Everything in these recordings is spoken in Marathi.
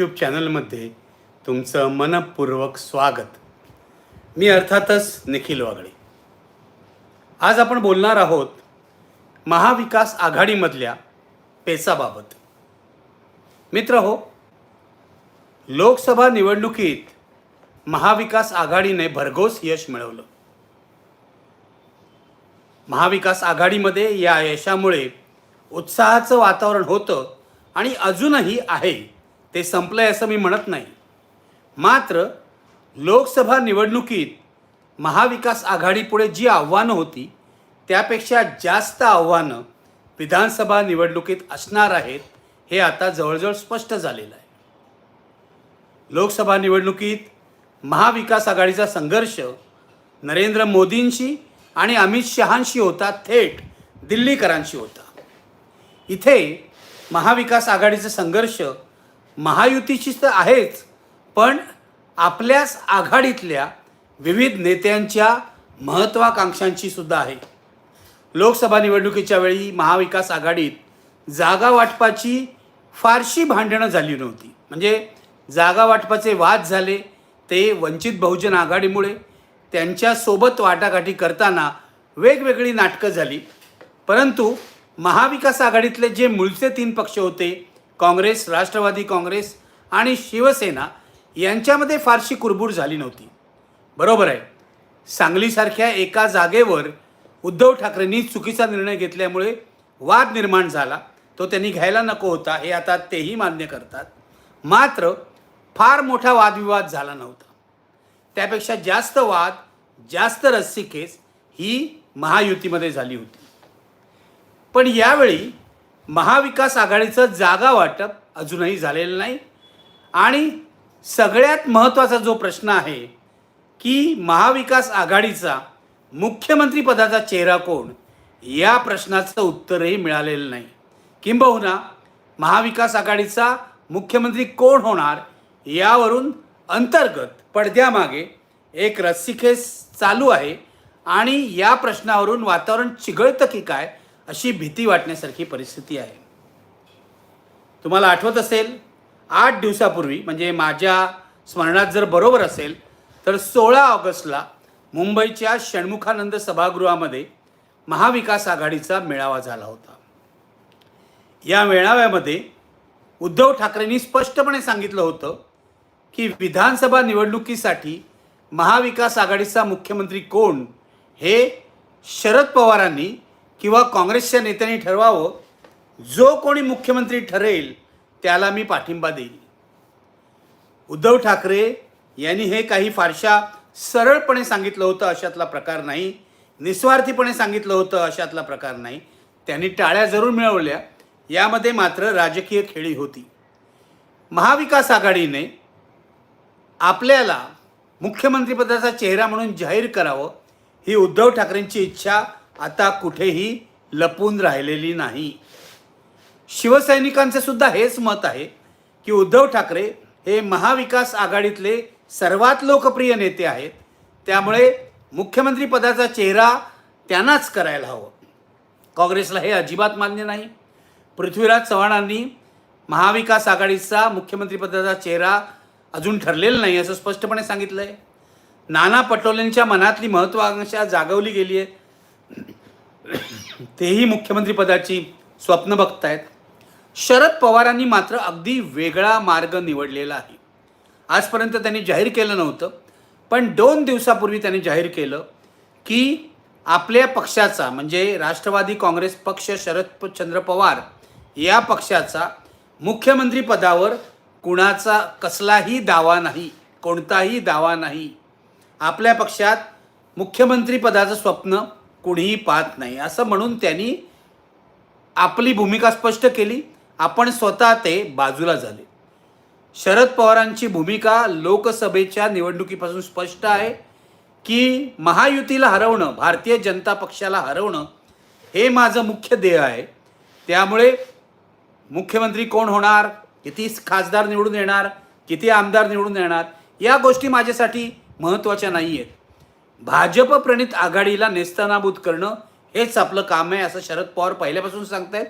यूट्यूब चॅनलमध्ये तुमचं मनपूर्वक स्वागत. मी अर्थातच निखिल वागळे. आज आपण बोलणार आहोत महाविकास आघाडीमधल्या पेचाबाबत मित्र हो लोकसभा निवडणुकीत महाविकास आघाडीने भरघोस यश मिळवलं. महाविकास आघाडीमध्ये या यशामुळे उत्साहाचं वातावरण होतं आणि अजूनही आहे. ते संपलं आहे असं मी म्हणत नाही. मात्र लोकसभा निवडणुकीत महाविकास आघाडीपुढे जी आव्हानं होती त्यापेक्षा जास्त आव्हानं विधानसभा निवडणुकीत असणार आहेत हे आता जवळजवळ स्पष्ट झालेलं आहे. लोकसभा निवडणुकीत महाविकास आघाडीचा संघर्ष नरेंद्र मोदींशी आणि अमित शहांशी होता थेट दिल्लीकरांशी होता. इथे महाविकास आघाडीचा संघर्ष महायुतीशी तर आहेच पण आपल्याच आघाडीतल्या विविध नेत्यांच्या महत्त्वाकांक्षांची सुद्धा आहे. लोकसभा निवडणुकीच्या वेळी महाविकास आघाडीत जागा वाटपाची फारशी भांडणं झाली नव्हती. म्हणजे जागा वाटपाचे वाद झाले ते वंचित बहुजन आघाडीमुळे त्यांच्यासोबत वाटाघाटी करताना वेगवेगळी नाटकं झाली. परंतु महाविकास आघाडीतले जे मूळचे तीन पक्ष होते काँग्रेस राष्ट्रवादी काँग्रेस आणि शिवसेना यांच्यामध्ये फारशी कुरबूर झाली नव्हती. बरोबर आहे. सांगलीसारख्या एका जागेवर उद्धव ठाकरेंनी चुकीचा निर्णय घेतल्यामुळे वाद निर्माण झाला. तो त्यांनी घ्यायला नको होता हे आता तेही मान्य करतात. मात्र फार मोठा वादविवाद झाला नव्हता. त्यापेक्षा जास्त वाद जास्त रस्सीखेच ही महायुतीमध्ये झाली होती. पण यावेळी महाविकास आघाडीचं जागा वाटप अजूनही झालेलं नाही. आणि सगळ्यात महत्त्वाचा जो प्रश्न आहे की महाविकास आघाडीचा मुख्यमंत्रीपदाचा चेहरा कोण? या प्रश्नाचं उत्तरही मिळालेलं नाही. किंबहुना महाविकास आघाडीचा मुख्यमंत्री कोण होणार यावरून अंतर्गत पडद्यामागे एक रस्सीखेस चालू आहे. आणि या प्रश्नावरून वातावरण चिघळतं की काय अशी भीती वाटण्यासारखी परिस्थिती आहे. तुम्हाला आठवत असेल आठ दिवसापूर्वी म्हणजे माझ्या स्मरणात जर बरोबर असेल तर सोळा ऑगस्टला मुंबईच्या षण्मुखानंद सभागृहामध्ये महाविकास आघाडीचा मेळावा झाला होता. या मेळाव्यामध्ये उद्धव ठाकरेंनी स्पष्टपणे सांगितलं होतं की विधानसभा निवडणुकीसाठी महाविकास आघाडीचा मुख्यमंत्री कोण हे शरद पवारांनी किंवा काँग्रेसच्या नेत्यांनी ठरवावं जो कोणी मुख्यमंत्री ठरेल त्याला मी पाठिंबा देईल उद्धव ठाकरे यांनी हे काही फारशा सरळपणे सांगितलं होतं अशातला प्रकार नाही. निस्वार्थीपणे सांगितलं होतं अशातला प्रकार नाही. त्यांनी टाळ्या जरूर मिळवल्या. यामध्ये मात्र राजकीय खेळी होती. महाविकास आघाडीने आपल्याला मुख्यमंत्रीपदाचा चेहरा म्हणून जाहीर करावं ही उद्धव ठाकरेंची इच्छा आता कुठेही लपून राहिलेली नाही. शिवसैनिकांचे सुद्धा हेच मत आहे की उद्धव ठाकरे हे महाविकास आघाडीतले सर्वात लोकप्रिय नेते आहेत. त्यामुळे मुख्यमंत्रीपदाचा चेहरा त्यांनाच करायला हवं. काँग्रेसला हे अजिबात मान्य नाही. पृथ्वीराज चव्हाणांनी महाविकास आघाडीचा मुख्यमंत्रीपदाचा चेहरा अजून ठरलेला नाही असं स्पष्टपणे सांगितलं आहे नाना पटोलेंच्या मनातली महत्त्वाकांक्षा जागवली गेली आहे तेही मुख्यमंत्रीपदाची स्वप्न बघतायत. शरद पवारांनी मात्र अगदी वेगळा मार्ग निवडलेला आहे. आजपर्यंत त्यांनी जाहीर केलं नव्हतं पण दोन दिवसापूर्वी त्यांनी जाहीर केलं की आपल्या पक्षाचा म्हणजे राष्ट्रवादी काँग्रेस पक्ष शरद चंद्र पवार या पक्षाचा मुख्यमंत्रीपदावर कुणाचा कसलाही दावा नाही कोणताही दावा नाही. आपल्या पक्षात मुख्यमंत्रीपदाचं स्वप्न कुणीही पाहत नाही. असं म्हणून त्यांनी आपली भूमिका स्पष्ट केली. आपण स्वतः ते बाजूला झाले. शरद पवारांची भूमिका लोकसभेच्या निवडणुकीपासून स्पष्ट आहे की महायुतीला हरवणं भारतीय जनता पक्षाला हरवणं हे माझं मुख्य ध्येय आहे. त्यामुळे मुख्यमंत्री कोण होणार? किती खासदार निवडून येणार? किती आमदार निवडून येणार? या गोष्टी माझ्यासाठी महत्त्वाच्या नाही आहेत भाजप प्रणित आघाडीला नेस्तनाबूत करणं हेच आपलं काम आहे असं शरद पवार पहिल्यापासून सांगतायत.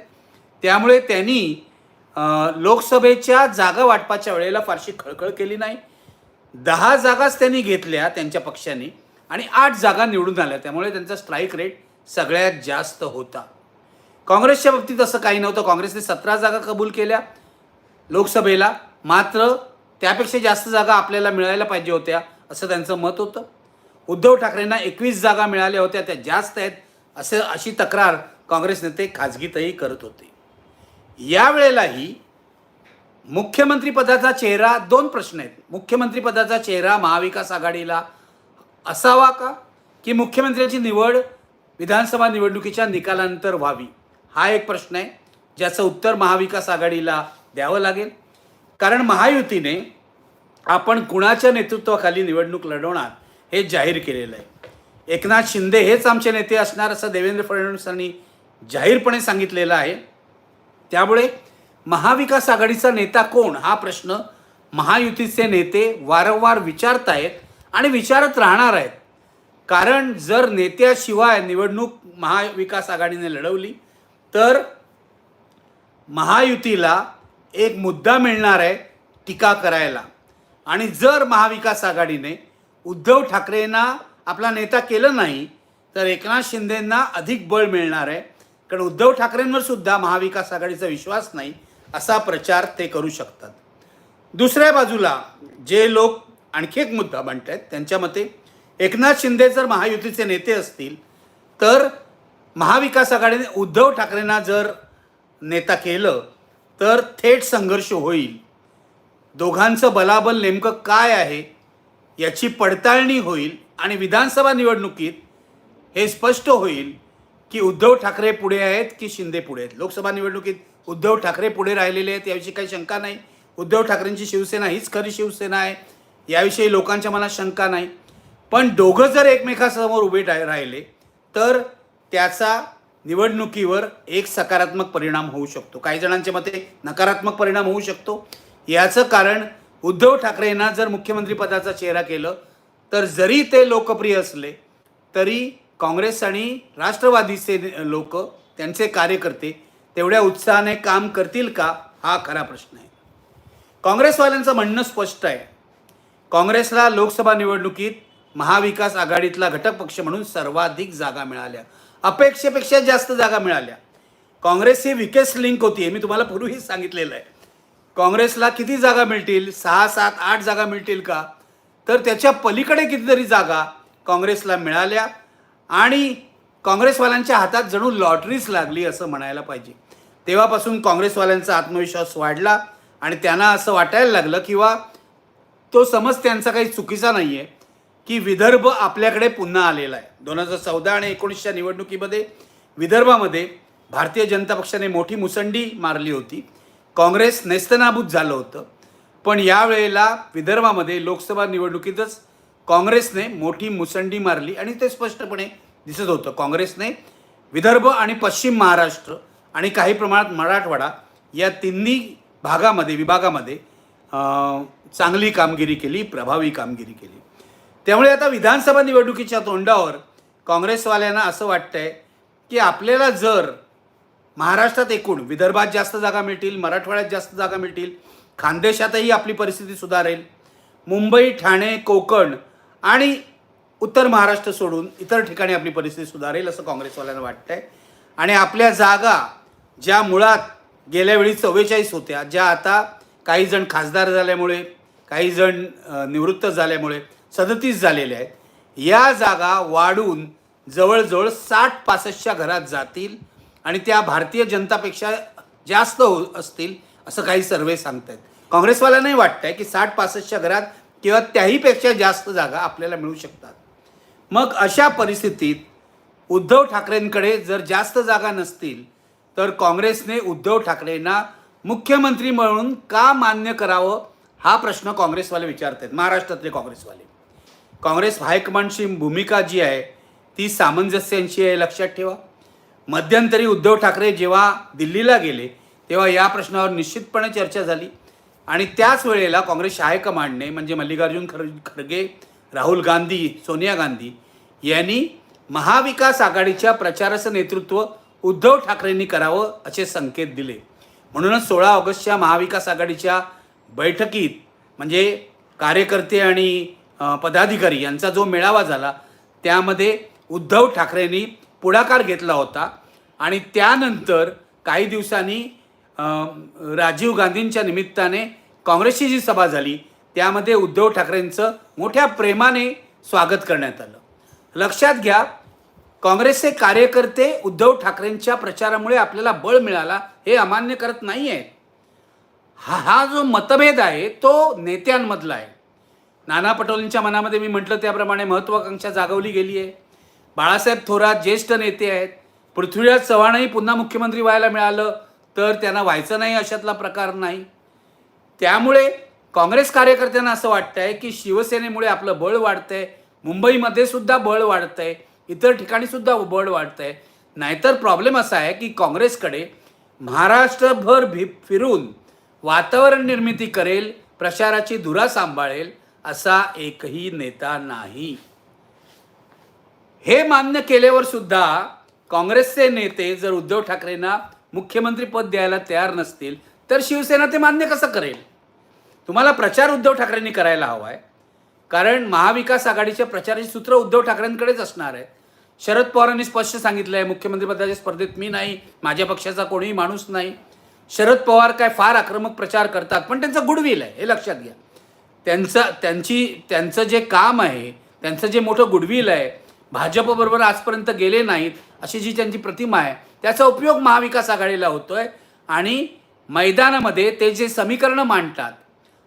त्यामुळे त्यांनी लोकसभेच्या जागा वाटपाच्या वेळेला फारशी खळखळ केली नाही. दहा जागाच त्यांनी घेतल्या त्यांच्या पक्षाने आणि आठ जागा निवडून आल्या. त्यामुळे त्यांचा स्ट्राईक रेट सगळ्यात जास्त होता. काँग्रेसच्या बाबतीत असं काही नव्हतं. काँग्रेसने सतरा जागा कबूल केल्या लोकसभेला. मात्र त्यापेक्षा जास्त जागा आपल्याला मिळायला पाहिजे होत्या असं त्यांचं मत होतं. उद्धव ठाकरेंना एकवीस जागा मिळाल्या होत्या त्या जास्त आहेत असे अशी तक्रार काँग्रेस नेते खाजगीतही करत होते. यावेळेलाही मुख्यमंत्रीपदाचा चेहरा दोन प्रश्न आहेत. मुख्यमंत्रीपदाचा चेहरा महाविकास आघाडीला असावा का? की मुख्यमंत्र्याची निवड विधानसभा निवडणुकीच्या निकालानंतर व्हावी? हा एक प्रश्न आहे ज्याचं उत्तर महाविकास आघाडीला द्यावं लागेल. कारण महायुतीने आपण कुणाच्या नेतृत्वाखाली निवडणूक लढवणार? हे जाहीर केलेलं आहे. एकनाथ शिंदे हेच आमचे नेते असणार असं देवेंद्र फडणवीसांनी जाहीरपणे सांगितलेलं आहे. त्यामुळे महाविकास आघाडीचा नेता कोण? हा प्रश्न महायुतीचे नेते वारंवार विचारत आहेत आणि विचारत राहणार आहेत. कारण जर नेत्याशिवाय निवडणूक महाविकास आघाडीने लढवली तर महायुतीला एक मुद्दा मिळणार आहे टीका करायला. आणि जर महाविकास आघाडीने उद्धव ठाकरेंना आपला नेता केलं नाही तर एकनाथ शिंदेंना अधिक बळ मिळणार आहे. कारण उद्धव ठाकरेंवर सुद्धा महाविकास आघाडीचा विश्वास नाही असा प्रचार ते करू शकतात. दुसऱ्या बाजूला जे लोक आणखी एक मुद्दा मांडत आहेत त्यांच्या मते एकनाथ शिंदे जर महायुतीचे नेते असतील तर महाविकास आघाडीने उद्धव ठाकरेंना जर नेता केलं तर थेट संघर्ष होईल. दोघांचं बलाबल नेमकं काय आहे याची पडताळणी होईल आणि विधानसभा निवडणुकीत हे स्पष्ट होईल की उद्धव ठाकरे पुढे आहेत की शिंदे पुढे आहेत. लोकसभा निवडणुकीत उद्धव ठाकरे पुढे राहिलेले आहेत याविषयी काही शंका नाही. उद्धव ठाकरेंची शिवसेना हीच खरी शिवसेना आहे. याविषयी लोकांच्या मनात शंका नाही. पण दोघं जर एकमेकासमोर उभे रा- राहिले तर त्याचा निवडणुकीवर एक सकारात्मक परिणाम होऊ शकतो. काही जणांच्या मते नकारात्मक परिणाम होऊ शकतो. याचं कारण उद्धव ठाकरेंना जर मुख्यमंत्रीपदाचा चेहरा केलं तर जरी ते लोकप्रिय असले तरी काँग्रेस आणि राष्ट्रवादीचे लोक त्यांचे कार्यकर्ते तेवढ्या उत्साहाने काम करतील का हा खरा प्रश्न आहे. काँग्रेसवाल्यांचं म्हणणं स्पष्ट आहे. काँग्रेसला लोकसभा निवडणुकीत महाविकास आघाडीतला घटक पक्ष म्हणून सर्वाधिक जागा मिळाल्या. अपेक्षेपेक्षा जास्त जागा मिळाल्या. काँग्रेस ही विकेस लिंक होती हे मी तुम्हाला पूर्वीच सांगितलेलं आहे. काँग्रेसला किती जागा मिळतील? सहा सात आठ जागा मिळतील का? तर त्याच्या पलीकडे कितीतरी जागा काँग्रेसला मिळाल्या आणि काँग्रेसवाल्यांच्या हातात जणू लॉटरीच लागली असं म्हणायला पाहिजे. तेव्हापासून काँग्रेसवाल्यांचा आत्मविश्वास वाढला आणि त्यांना असं वाटायला लागलं किंवा तो समज त्यांचा काही चुकीचा नाही आहे की विदर्भ आपल्याकडे पुन्हा आलेला आहे. दोन हजार चौदा आणि एकोणीसच्या निवडणुकीमध्ये विदर्भामध्ये भारतीय जनता पक्षाने मोठी मुसंडी मारली होती. काँग्रेस नेस्तनाबूत झालं होतं. पण यावेळेला विदर्भामध्ये लोकसभा निवडणुकीतच काँग्रेसने मोठी मुसंडी मारली आणि ते स्पष्टपणे दिसत होतं. काँग्रेसने विदर्भ आणि पश्चिम महाराष्ट्र आणि काही प्रमाणात मराठवाडा या तिन्ही भागामध्ये विभागामध्ये चांगली कामगिरी केली प्रभावी कामगिरी केली. त्यामुळे आता विधानसभा निवडणुकीच्या तोंडावर काँग्रेसवाल्यांना असं वाटतंय की आपल्याला जर महाराष्ट्रात एकूण विदर्भात जास्त जागा मिळतील मराठवाड्यात जास्त जागा मिळतील खानदेशातही आपली परिस्थिती सुधारेल. मुंबई ठाणे कोकण आणि उत्तर महाराष्ट्र सोडून इतर ठिकाणी आपली परिस्थिती सुधारेल असं काँग्रेसवाल्यांना वाटतंय. आणि आपल्या जागा ज्या मुळात गेल्या वेळी चव्वेचाळीस होत्या ज्या आता काही जण खासदार झाल्यामुळे काही जण निवृत्त झाल्यामुळे सदतीस झालेल्या आहेत या जागा वाढून जवळजवळ साठ पासष्टच्या घरात जातील. आणि त्या भारतीय जनतापेक्षा जास्त हो असतील असं काही सर्वे सांगत आहेत काँग्रेसवाल्यांनाही आहे की साठ पासष्टच्या घरात किंवा त्याहीपेक्षा जास्त जागा आपल्याला मिळू शकतात. मग अशा परिस्थितीत उद्धव ठाकरेंकडे जर जास्त जागा नसतील तर काँग्रेसने उद्धव ठाकरेंना मुख्यमंत्री म्हणून का मान्य करावं हा प्रश्न काँग्रेसवाले विचारत आहेत महाराष्ट्रातले काँग्रेसवाले. काँग्रेस हायकमांडची भूमिका जी आहे ती सामंजस्यांची आहे लक्षात ठेवा. मध्यंतरी उद्धव ठाकरे जेव्हा दिल्लीला गेले तेव्हा या प्रश्नावर निश्चितपणे चर्चा झाली. आणि त्याच वेळेला काँग्रेस हायकमांडने म्हणजे मल्लिकार्जुन खर खरगे राहुल गांधी सोनिया गांधी यांनी महाविकास आघाडीच्या प्रचाराचं नेतृत्व उद्धव ठाकरेंनी करावं असे संकेत दिले. म्हणूनच सोळा ऑगस्टच्या महाविकास आघाडीच्या बैठकीत म्हणजे कार्यकर्ते आणि पदाधिकारी यांचा जो मेळावा झाला त्यामध्ये उद्धव ठाकरेंनी पुढाकार घेतला होता. आणि त्यानंतर काही दिवसांनी राजीव गांधींच्या निमित्ताने काँग्रेसची जी सभा झाली त्यामध्ये उद्धव ठाकरेंचं मोठ्या प्रेमाने स्वागत करण्यात आलं. लक्षात घ्या काँग्रेसचे कार्यकर्ते उद्धव ठाकरेंच्या प्रचारामुळे आपल्याला बळ मिळाला हे अमान्य करत नाही आहेत हा हा जो मतभेद आहे तो नेत्यांमधला आहे. नाना पटोलेंच्या मनामध्ये मी म्हटलं त्याप्रमाणे महत्त्वाकांक्षा जागवली गेली आहे बाळासाहेब थोरात ज्येष्ठ नेते आहेत. पृथ्वीराज चव्हाणही पुन्हा मुख्यमंत्री व्हायला मिळालं तर त्यांना व्हायचं नाही अशातला प्रकार नाही. त्यामुळे काँग्रेस कार्यकर्त्यांना असं वाटतं आहे की शिवसेनेमुळे आपलं बळ वाढतंय मुंबईमध्ये सुद्धा बळ वाढतंय इतर ठिकाणी सुद्धा बळ वाढतंय. नाहीतर प्रॉब्लेम असा आहे की काँग्रेसकडे महाराष्ट्रभर भी फिरून वातावरण निर्मिती करेल प्रचाराची धुरा सांभाळेल असा एकही नेता नाही. हे मान्य केल्यावर सुद्धा काँग्रेसचे नेते जर उद्धव ठाकरेंना मुख्यमंत्री पद द्यायला तयार नसतील तर शिवसेना ते मान्य कसं करेल? तुम्हाला प्रचार उद्धव ठाकरेंनी करायला हवा आहे कारण महाविकास आघाडीच्या प्रचाराची सूत्र उद्धव ठाकरेंकडेच असणार आहे. शरद पवारांनी स्पष्ट सांगितलं आहे मुख्यमंत्रीपदाच्या स्पर्धेत मी नाही माझ्या पक्षाचा कोणीही माणूस नाही. शरद पवार काय फार आक्रमक प्रचार करतात पण त्यांचा गुडविल आहे हे लक्षात घ्या. त्यांचं त्यांची त्यांचं जे काम आहे त्यांचं जे मोठं गुडविल आहे भाजपबरोबर आजपर्यंत गेले नाहीत अशी जी त्यांची प्रतिमा आहे त्याचा उपयोग महाविकास आघाडीला होतोय. आणि मैदानामध्ये ते जे समीकरणं मांडतात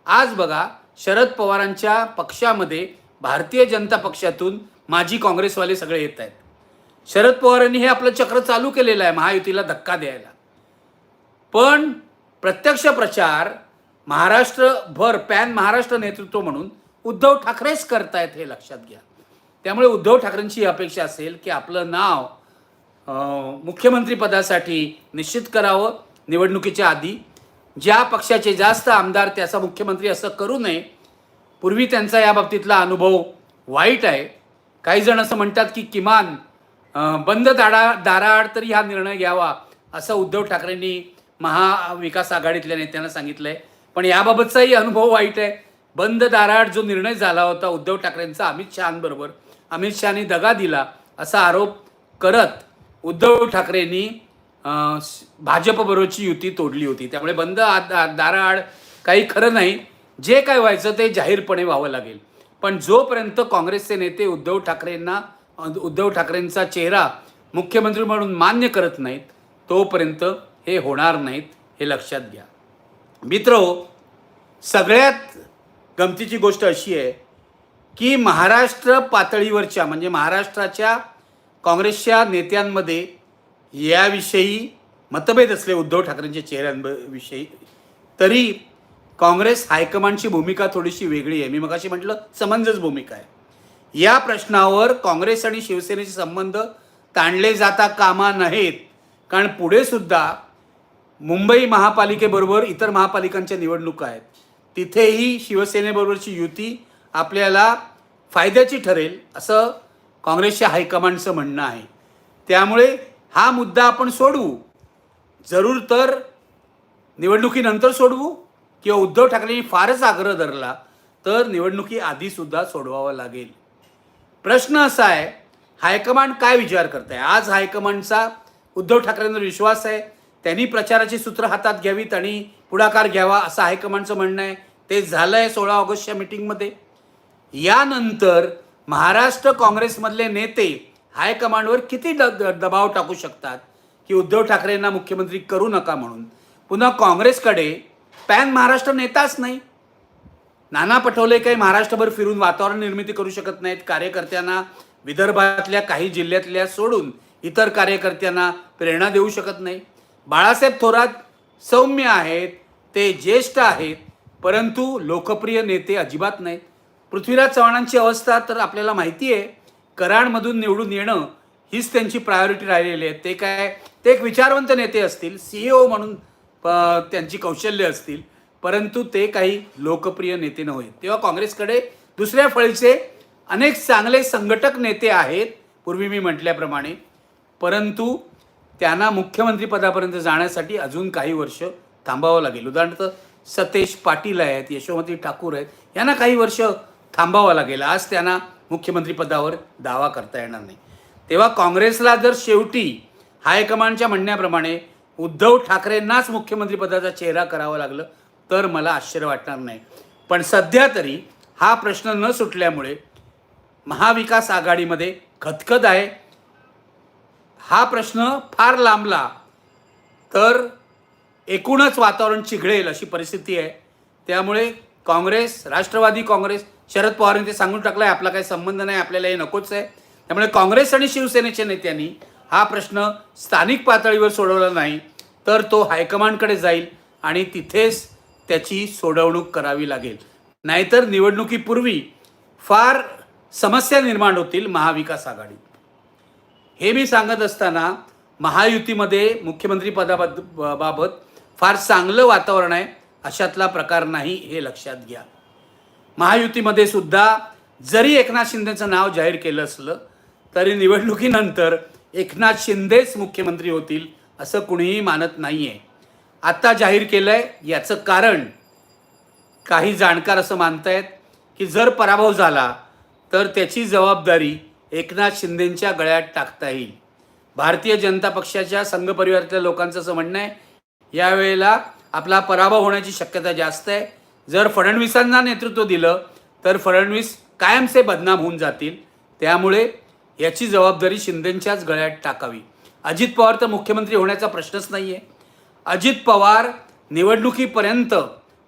आज बघा शरद पवारांच्या पक्षामध्ये भारतीय जनता पक्षातून माजी काँग्रेसवाले सगळे येत आहेत. शरद पवारांनी हे आपलं चक्र चालू केलेलं आहे महायुतीला धक्का द्यायला. पण प्रत्यक्ष प्रचार महाराष्ट्रभर पॅन महाराष्ट्र नेतृत्व म्हणून उद्धव ठाकरेच करतायत हे लक्षात घ्या. त्यामुळे उद्धव ठाकरेंची ही अपेक्षा असेल की आपलं नाव मुख्यमंत्रीपदासाठी निश्चित करावं निवडणुकीच्या आधी. ज्या पक्षाचे जास्त आमदार त्याचा मुख्यमंत्री असं करू नये. पूर्वी त्यांचा या बाबतीतला अनुभव वाईट आहे. काही जण असं म्हणतात की किमान बंद दाडा दाराआड तरी हा निर्णय घ्यावा असं उद्धव ठाकरेंनी महाविकास आघाडीतल्या नेत्यांना सांगितलं आहे पण याबाबतचाही अनुभव वाईट आहे. बंद दाराआड जो निर्णय झाला होता उद्धव ठाकरेंचा अमित शहांबरोबर अमित शहानी दगा दिला असा आरोप करत उद्धव ठाकरेंनी भाजपबरोबरची युती तोडली होती. त्यामुळे बंद आ- दाराआड काही खरं नाही. जे काय व्हायचं ते जाहीरपणे व्हावं लागेल. पण जोपर्यंत काँग्रेसचे नेते उद्धव ठाकरेंना उद्धव ठाकरेंचा चेहरा मुख्यमंत्री म्हणून मान्य करत नाहीत तोपर्यंत हे होणार नाहीत हे लक्षात घ्या. मित्र सगळ्यात गमतीची गोष्ट अशी आहे की महाराष्ट्र पातळीवरच्या म्हणजे महाराष्ट्राच्या काँग्रेसच्या नेत्यांमध्ये याविषयी मतभेद असले उद्धव ठाकरेंच्या चेहऱ्यांविषयी तरी काँग्रेस हायकमांडची भूमिका थोडीशी वेगळी आहे. मी मगाशी म्हटलं समंजस भूमिका आहे. या प्रश्नावर काँग्रेस आणि शिवसेनेचे संबंध ताणले जाता कामा नाहीत. कारण पुढे सुद्धा मुंबई महापालिकेबरोबर इतर महापालिकांच्या निवडणुका आहेत. तिथेही शिवसेनेबरोबरची युती आपल्याला फायद्याची ठरेल असं काँग्रेसच्या हायकमांडचं म्हणणं आहे. त्यामुळे हा मुद्दा आपण सोडवू. जरूर तर निवडणुकीनंतर सोडवू किंवा उद्धव ठाकरेंनी फारच आग्रह धरला तर निवडणुकी आधीसुद्धा सोडवावा लागेल. प्रश्न असा आहे हायकमांड काय विचार करत आहे आज हायकमांडचा उद्धव ठाकरेंवर विश्वास आहे त्यांनी प्रचाराची सूत्र हातात घ्यावीत आणि पुढाकार घ्यावा असं हायकमांडचं म्हणणं आहे. ते झालं आहे सोळा ऑगस्टच्या मिटिंगमध्ये यानंतर महाराष्ट्र काँग्रेसमधले नेते हायकमांडवर किती द दबाव टाकू शकतात की उद्धव ठाकरेंना मुख्यमंत्री करू नका म्हणून. पुन्हा काँग्रेसकडे पॅन महाराष्ट्र नेताच नाही. नाना पटोले काही महाराष्ट्रभर फिरून वातावरण निर्मिती करू शकत नाहीत कार्यकर्त्यांना विदर्भातल्या काही जिल्ह्यातल्या सोडून इतर कार्यकर्त्यांना प्रेरणा देऊ शकत नाही. बाळासाहेब थोरात सौम्य आहेत ते ज्येष्ठ आहेत परंतु लोकप्रिय नेते अजिबात नाहीत. पृथ्वीराज चव्हाणांची अवस्था तर आपल्याला माहिती आहे. कराडमधून निवडून येणं हीच त्यांची प्रायोरिटी राहिलेली आहे. ते काय ते एक विचारवंत नेते असतील सी ओ म्हणून प- त्यांची कौशल्य असतील परंतु ते काही लोकप्रिय नेते नव्हे. तेव्हा काँग्रेसकडे दुसऱ्या फळीचे अनेक चांगले संघटक नेते आहेत पूर्वी मी म्हटल्याप्रमाणे. परंतु त्यांना मुख्यमंत्रीपदापर्यंत जाण्यासाठी अजून काही वर्ष थांबावं लागेल. उदाहरणार्थ सतेज पाटील आहेत यशोमती ठाकूर आहेत यांना काही वर्ष थांबावा लागेल. आज त्यांना मुख्यमंत्रीपदावर दावा करता येणार नाही. तेव्हा काँग्रेसला जर शेवटी हायकमांडच्या म्हणण्याप्रमाणे उद्धव ठाकरेंनाच मुख्यमंत्रीपदाचा चेहरा करावा लागलं तर मला आश्चर्य वाटणार नाही. पण सध्या तरी हा प्रश्न न सुटल्यामुळे महाविकास आघाडीमध्ये खतखत आहे. हा प्रश्न फार लांबला तर एकूणच वातावरण चिघळेल अशी परिस्थिती आहे. त्यामुळे काँग्रेस राष्ट्रवादी काँग्रेस शरद पवारांनी ते सांगून टाकलं आहे आपला काही संबंध नाही आपल्याला हे नकोच आहे. त्यामुळे काँग्रेस आणि शिवसेनेच्या नेत्यांनी हा प्रश्न स्थानिक पातळीवर सोडवला नाही तर तो हायकमांडकडे जाईल आणि तिथेच त्याची सोडवणूक करावी लागेल. नाहीतर निवडणुकीपूर्वी फार समस्या निर्माण होतील महाविकास आघाडीत हे मी सांगत असताना महायुतीमध्ये मुख्यमंत्री पदाबाबत बाबत फार चांगलं वातावरण आहे अशातला प्रकार नाही हे लक्षात घ्या. महायुतीमध्ये सुद्धा जरी एकनाथ शिंदेचं नाव जाहीर केलं असलं तरी निवडणुकीनंतर एकनाथ शिंदेच मुख्यमंत्री होतील असं कुणीही मानत नाही आहे आत्ता जाहीर केलं आहे याचं कारण काही जाणकार असं मानत आहेत की जर पराभव झाला तर त्याची जबाबदारी एकनाथ शिंदेंच्या गळ्यात टाकता येईल. भारतीय जनता पक्षाच्या संघ परिवारातल्या लोकांचं असं म्हणणं आहे यावेळेला आपला पराभव होण्याची शक्यता जास्त आहे. जर फडणवीसांना नेतृत्व दिलं तर फडणवीस कायमचे बदनाम होऊन जातील. त्यामुळे याची जबाबदारी शिंदेंच्याच गळ्यात टाकावी. अजित पवार तर मुख्यमंत्री होण्याचा प्रश्नच नाही आहे अजित पवार निवडणुकीपर्यंत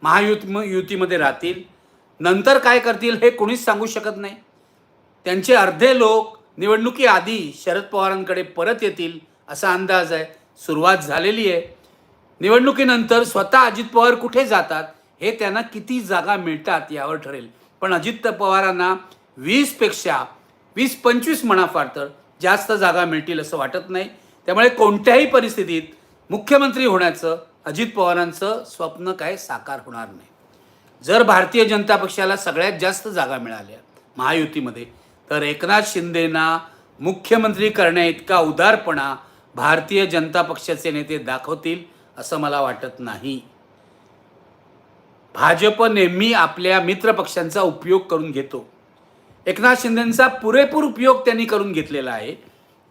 महायुत युतीमध्ये राहतील. नंतर काय करतील हे कोणीच सांगू शकत नाही. त्यांचे अर्धे लोक निवडणुकीआधी शरद पवारांकडे परत येतील असा अंदाज आहे. सुरुवात झालेली आहे. निवडणुकीनंतर स्वतः अजित पवार कुठे जातात? हे त्यांना किती जागा मिळतात यावर ठरेल. पण अजित पवारांना वीसपेक्षा वीस पंचवीस म्हणा फार तर जास्त जागा मिळतील असं वाटत नाही. त्यामुळे कोणत्याही परिस्थितीत मुख्यमंत्री होण्याचं अजित पवारांचं स्वप्न काय साकार होणार नाही. जर भारतीय जनता पक्षाला सगळ्यात जास्त जागा मिळाल्या महायुतीमध्ये तर एकनाथ शिंदेना मुख्यमंत्री करण्या इतका उदारपणा भारतीय जनता पक्षाचे नेते दाखवतील असं मला वाटत नाही. भाजप नेहमी आपल्या मित्रपक्षांचा उपयोग करून घेतो. एकनाथ शिंदेंचा पुरेपूर उपयोग त्यांनी करून घेतलेला आहे.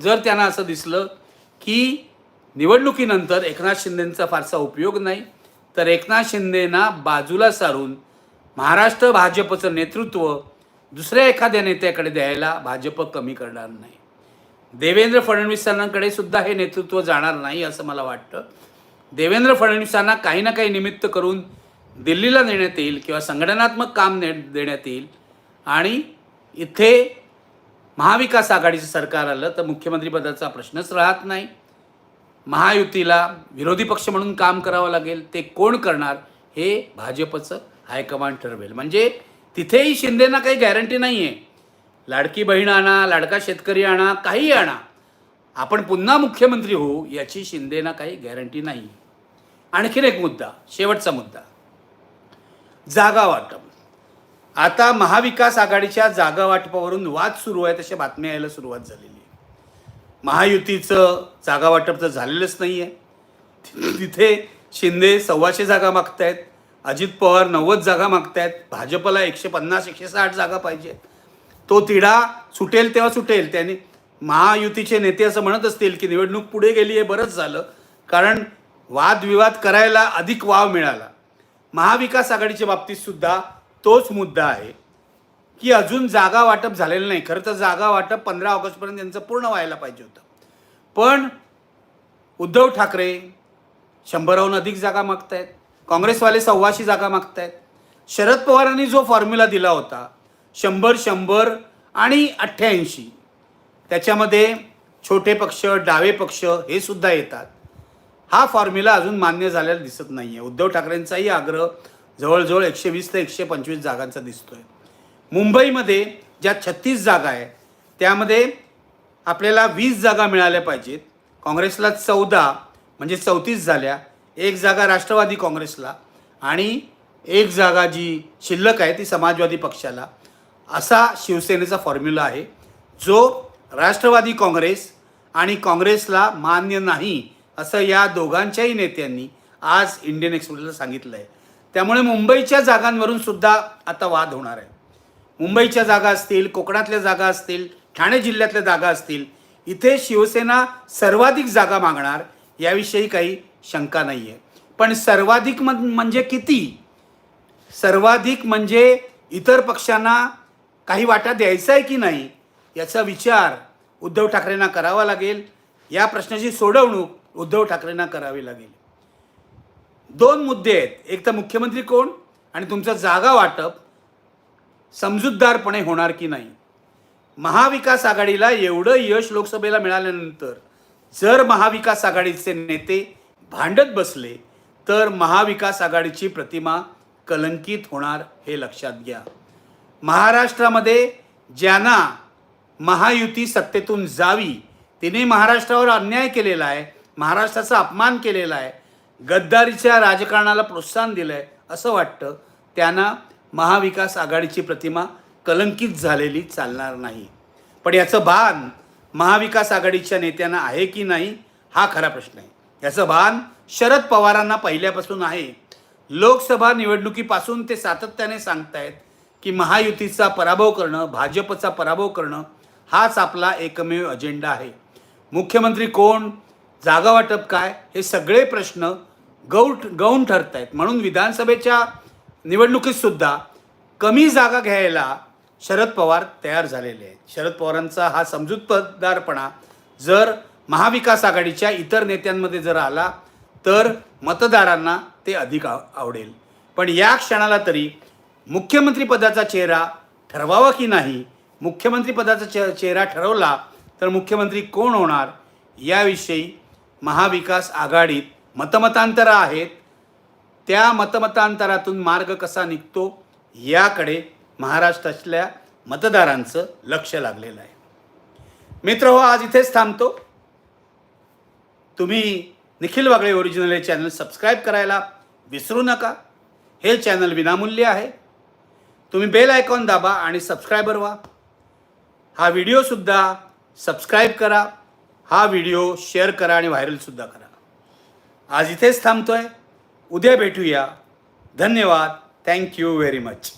जर त्यांना असं दिसलं की निवडणुकीनंतर एकनाथ शिंदेंचा फारसा उपयोग नाही तर एकनाथ शिंदेना बाजूला सारून महाराष्ट्र भाजपचं नेतृत्व दुसऱ्या एखाद्या नेत्याकडे द्यायला भाजप कमी करणार नाही. देवेंद्र फडणवीसांकडे सुद्धा हे नेतृत्व जाणार नाही असं मला वाटतं. देवेंद्र फडणवीसांना काही ना काही निमित्त करून दिल्लीला नेण्यात येईल किंवा संघटनात्मक काम ने देण्यात येईल आणि इथे महाविकास आघाडीचं सरकार आलं तर मुख्यमंत्रीपदाचा प्रश्नच राहत नाही. महायुतीला विरोधी पक्ष म्हणून काम करावं लागेल. ते कोण करणार हे भाजपचं हायकमांड ठरवेल. म्हणजे तिथेही शिंदेना काही गॅरंटी नाही आहे लाडकी बहीण आणा लाडका शेतकरी आणा काही आणा. आपण पुन्हा मुख्यमंत्री होऊ याची शिंदेना काही गॅरंटी नाही. आणखीन एक मुद्दा शेवटचा मुद्दा. जागा वाटप. आता महाविकास आघाडीच्या जागा वाटपावरून वाद सुरू आहे तशा बातम्या यायला सुरुवात झालेली आहे. महायुतीचं जागा वाटप तर झालेलंच नाही आहे तिथे शिंदे सव्वाशे जागा मागतायत अजित पवार नव्वद जागा मागतायत भाजपला एकशे पन्नास एकशे साठ जागा पाहिजेत तो तिढा सुटेल तेव्हा सुटेल. त्याने महायुतीचे नेते असं म्हणत असतील की निवडणूक पुढे गेली आहे बरंच झालं. कारण वादविवाद करायला अधिक वाव मिळाला. महाविकास आघाडीच्या बाबतीत सुद्धा तोच मुद्दा आहे की अजून जागा वाटप झालेलं नाही. खरं तर जागा वाटप पंधरा ऑगस्टपर्यंत यांचं पूर्ण व्हायला पाहिजे होतं. पण उद्धव ठाकरे शंभराहून अधिक जागा मागत आहेत काँग्रेसवाले सव्वाशे जागा मागत आहेत शरद पवारांनी जो फॉर्म्युला दिला होता शंभर शंभर आणि अठ्ठ्याऐंशी त्याच्यामध्ये छोटे पक्ष डावे पक्ष हे सुद्धा येतात. हा फॉर्म्युला अजून मान्य झालेला दिसत नाही आहे उद्धव ठाकरेंचाही आग्रह जवळजवळ एकशे वीस ते एकशे पंचवीस जागांचा दिसतोय. मुंबईमध्ये ज्या छत्तीस जागा आहे त्यामध्ये आपल्याला वीस जागा मिळाल्या पाहिजेत. काँग्रेसला चौदा म्हणजे चौतीस झाल्या. एक जागा राष्ट्रवादी काँग्रेसला आणि एक जागा जी शिल्लक आहे ती समाजवादी पक्षाला. असा शिवसेनेचा फॉर्म्युला आहे. जो राष्ट्रवादी काँग्रेस आणि काँग्रेसला मान्य नाही असं या दोघांच्याही नेत्यांनी आज इंडियन एक्सप्रेसला सांगितलं आहे त्यामुळे मुंबईच्या जागांवरून सुद्धा आता वाद होणार आहे. मुंबईच्या जागा असतील कोकणातल्या जागा असतील ठाणे जिल्ह्यातल्या जागा असतील इथे शिवसेना सर्वाधिक जागा मागणार याविषयी काही शंका नाही आहे पण सर्वाधिक म्हण- म्हणजे किती? सर्वाधिक म्हणजे इतर पक्षांना काही वाटा द्यायचा आहे की नाही याचा विचार उद्धव ठाकरेंना करावा लागेल. या प्रश्नाची सोडवणूक उद्धव ठाकरेंना करावी लागेल. दोन मुद्दे आहेत. एक तर मुख्यमंत्री कोण आणि तुमचं जागा वाटप समजूतदारपणे होणार की नाही? महाविकास आघाडीला एवढं यश लोकसभेला मिळाल्यानंतर जर महाविकास आघाडीचे नेते भांडत बसले तर महाविकास आघाडीची प्रतिमा कलंकित होणार हे लक्षात घ्या. महाराष्ट्रामध्ये ज्यांना महायुती सत्तेतून जावी तिने महाराष्ट्रावर अन्याय केलेला आहे महाराष्ट्राचा अपमान केलेला आहे गद्दारीच्या राजकारणाला प्रोत्साहन दिलं आहे असं वाटतं त्यांना महाविकास आघाडीची प्रतिमा कलंकित झालेली चालणार नाही. पण याचं भान महाविकास आघाडीच्या नेत्यांना आहे की नाही हा खरा प्रश्न आहे. याचं भान शरद पवारांना पहिल्यापासून आहे. लोकसभा निवडणुकीपासून ते सातत्याने सांगतायत की महायुतीचा पराभव करणं भाजपचा पराभव करणं हाच आपला एकमेव अजेंडा आहे. मुख्यमंत्री कोण? जागा वाटप काय हे सगळे प्रश्न गौट गौण ठरत आहेत म्हणून विधानसभेच्या निवडणुकीतसुद्धा कमी जागा घ्यायला शरद पवार तयार झालेले आहेत. शरद पवारांचा हा समजूतदारपणा जर महाविकास आघाडीच्या इतर नेत्यांमध्ये जर आला तर मतदारांना ते अधिक आव आवडेल. पण या क्षणाला तरी मुख्यमंत्रीपदाचा चेहरा ठरवावा की नाही मुख्यमंत्रीपदाचा चे चेहरा ठरवला तर मुख्यमंत्री कोण होणार याविषयी महाविकास आघाडीत मतमतांतरं आहेत त्या मतमतांतरातून मार्ग कसा निघतो याकडे महाराष्ट्रातल्या मतदारांचं लक्ष लागलेलं आहे. मित्र हो आज इथेच थांबतो. तुम्ही निखिल वागळे ओरिजिनल हे चॅनल सबस्क्राईब करायला विसरू नका. हे चॅनल विनामूल्य आहे. तुम्ही बेल आयकॉन दाबा आणि सबस्क्रायबर व्हा. हा व्हिडिओसुद्धा सबस्क्राईब करा. हा व्हिडिओ शेअर करा आणि व्हायरलसुद्धा करा. आज इथेच थांबतो आहे उद्या भेटूया. धन्यवाद. Thank you very much